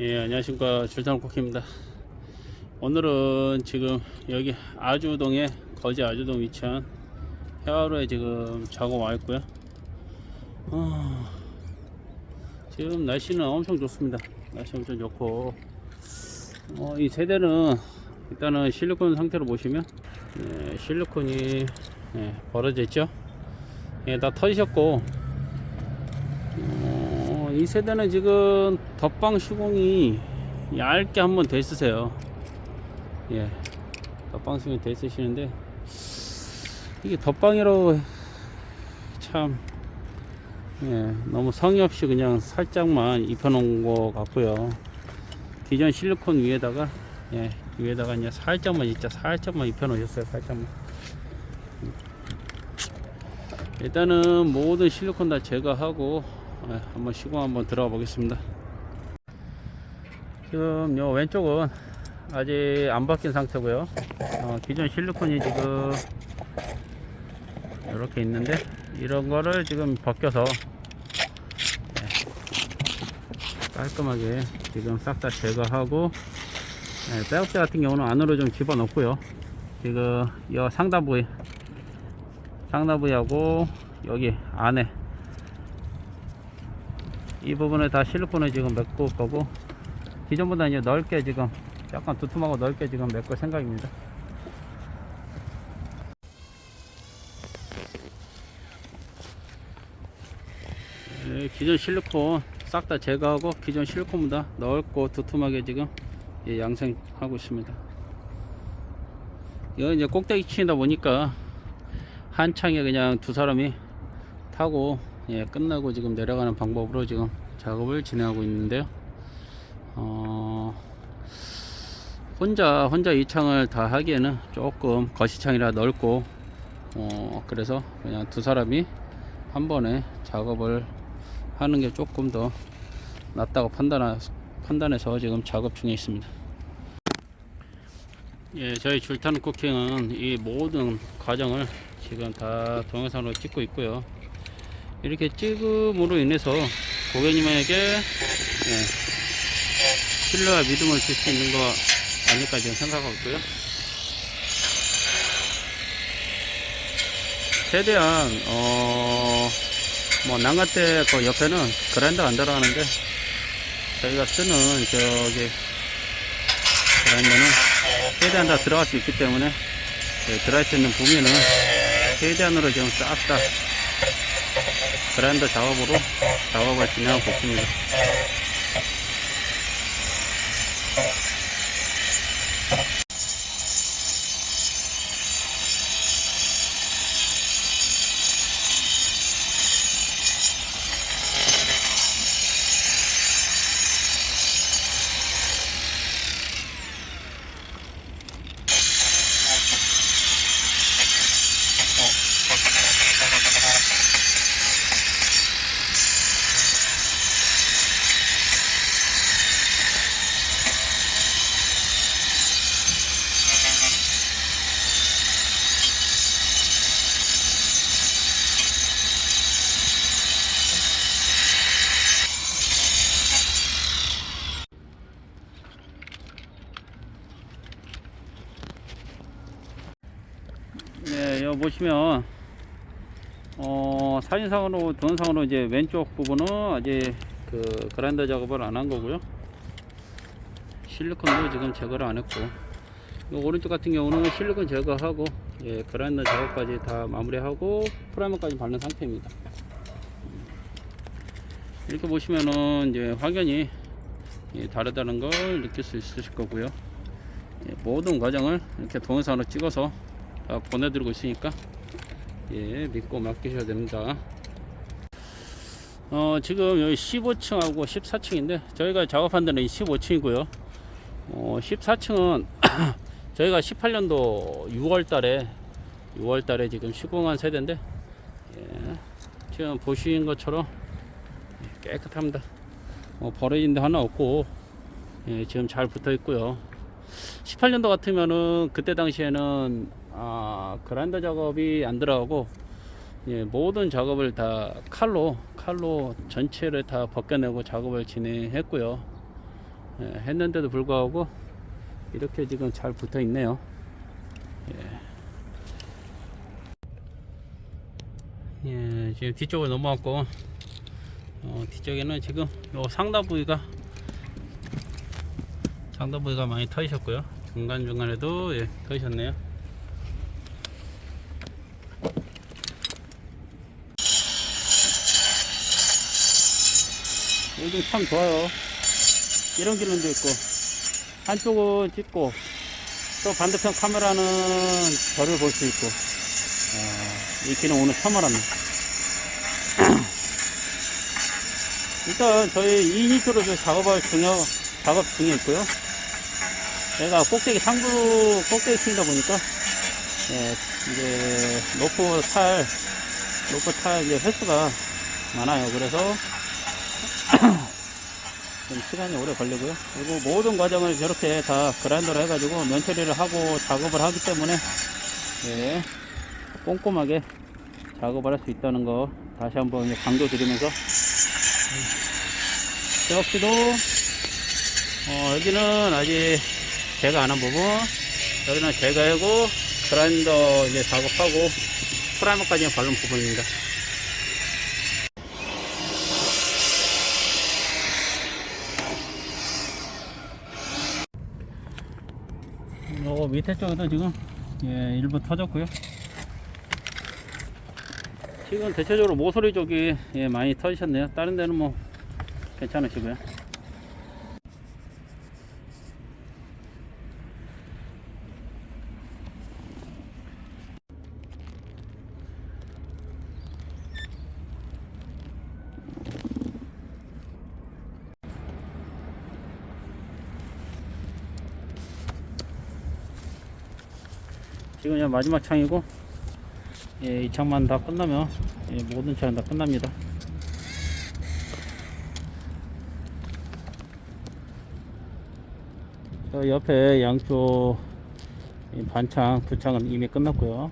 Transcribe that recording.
예, 안녕하십니까. 줄타놓고입니다 오늘은 지금 여기 아주동에 거제 아주동 위치한 해화로에 지금 작업 와 있고요. 어, 지금 날씨는 엄청 좋습니다. 날씨 엄청 좋고, 어, 이 세대는 일단은 실리콘 상태로 보시면, 예, 실리콘이 예, 벌어져 있죠. 예, 다 터지셨고, 어, 이 세대는 지금 덧방 시공이 얇게 한번 더 있으세요. 예. 덧방 시공이 더 있으시는데, 이게 덧방이라고 참, 예, 너무 성의 없이 그냥 살짝만 입혀놓은 것 같고요. 기존 실리콘 위에다가, 예, 위에다가 이제 살짝만, 진짜 살짝만 입혀 놓으셨어요, 살짝만. 일단은 모든 실리콘 다 제거하고 예, 한번 시공 한번 들어가 보겠습니다. 지금 요 왼쪽은 아직 안 바뀐 상태고요. 어, 기존 실리콘이 지금 이렇게 있는데 이런 거를 지금 벗겨서 예, 깔끔하게 지금 싹 다 제거하고 예, 백업대 같은 경우는 안으로 좀 집어넣고요. 지금 이 상단 부위 상단 부위하고 여기 안에 이 부분에 다 실리콘을 지금 메꿀 거고 기존보다 이제 넓게 지금 약간 두툼하고 넓게 지금 메꿀 생각입니다. 예, 기존 실리콘 싹 다 제거하고 기존 실리콘보다 넓고 두툼하게 지금 예, 양생하고 있습니다. 이거 이제 꼭대기 치다 보니까 한창에 그냥 두 사람이 타고 예, 끝나고 지금 내려가는 방법으로 지금 작업을 진행하고 있는데요. 어, 혼자 혼자 이 창을 다 하기에는 조금 거시창이라 넓고 어, 그래서 그냥 두 사람이 한 번에 작업을 하는 게 조금 더 낫다고 판단 판단해서 지금 작업 중에 있습니다. 예, 저희 줄타는 쿠킹은 이 모든 과정을 지금 다 동영상으로 찍고 있고요. 이렇게 찍음으로 인해서 고객님에게 예, 신뢰와 믿음을 줄 수 있는 거 아닐까 지금 생각하고 있고요. 최대한 어, 뭐 난간대 그 옆에는 그라인더가 안 들어가는데 저희가 쓰는 저기 그라인더는 최대한 다 들어갈 수 있기 때문에 예, 들어갈 수 있는 부위는 최대한으로 지금 싹다 그라인더 작업으로 작업을 진행하고 있습니다. 네, 여기 보시면 어, 사진상으로 동영상으로 이제 왼쪽 부분은 아직 그 그라인더 작업을 안 한 거고요. 실리콘도 지금 제거를 안 했고 이 오른쪽 같은 경우는 실리콘 제거하고 예, 그라인더 작업까지 다 마무리하고 프라이머까지 바른 상태입니다. 이렇게 보시면은 이제 확연히 예, 다르다는 걸 느낄 수 있으실 거고요. 예, 모든 과정을 이렇게 동영상으로 찍어서 다 보내드리고 있으니까. 예 믿고 맡기셔야 됩니다. 어 지금 여기 15층하고 14층인데 저희가 작업한 데는 15층이고요. 어 14층은 저희가 18년도 6월 달에 6월 달에 지금 시공한 세대인데 예, 지금 보신 것처럼 깨끗합니다. 어, 버려진 데 하나 없고 예, 지금 잘 붙어 있고요. 18년도 같으면은 그때 당시에는 아, 그라인더 작업이 안 들어가고 예, 모든 작업을 다 칼로 칼로 전체를 다 벗겨내고 작업을 진행했고요. 예, 했는데도 불구하고 이렇게 지금 잘 붙어 있네요. 예. 예, 지금 뒤쪽으로 넘어왔고 어, 뒤쪽에는 지금 요 상단 부위가 상단 부위가 많이 터지셨고요. 중간 중간에도 예, 터지셨네요. 요즘 참 좋아요. 이런 기능도 있고 한쪽은 찍고 또 반대편 카메라는 저를 볼 수 있고 어, 이 기능 오늘 처음 알았네. 일단 저희 2인치로 저 작업할 중에 작업 중에 있고요. 제가 꼭대기 상부 꼭대기 층이다 보니까 예, 이제 로프 탈 로프 탈 이제 횟수가 많아요. 그래서 좀 시간이 오래 걸리고요. 그리고 모든 과정을 저렇게 다 그라인더로 해가지고 면 처리를 하고 작업을 하기 때문에 예, 꼼꼼하게 작업을 할 수 있다는 거 다시 한번 강조드리면서 저 역시도 어, 여기는 아직 제가 안 한 부분 여기는 제가 하고 그라인더 이제 작업하고 프라이머까지 바른 부분입니다. 요거 밑에 쪽에도 지금 예, 일부 터졌고요. 지금 대체적으로 모서리 쪽이 예, 많이 터지셨네요. 다른 데는 뭐 괜찮으시고요. 지금 이제 마지막 창이고 예, 이 창만 다 끝나면 예, 모든 창은 다 끝납니다. 저 옆에 양쪽 이 반창 두 창은 이미 끝났고요.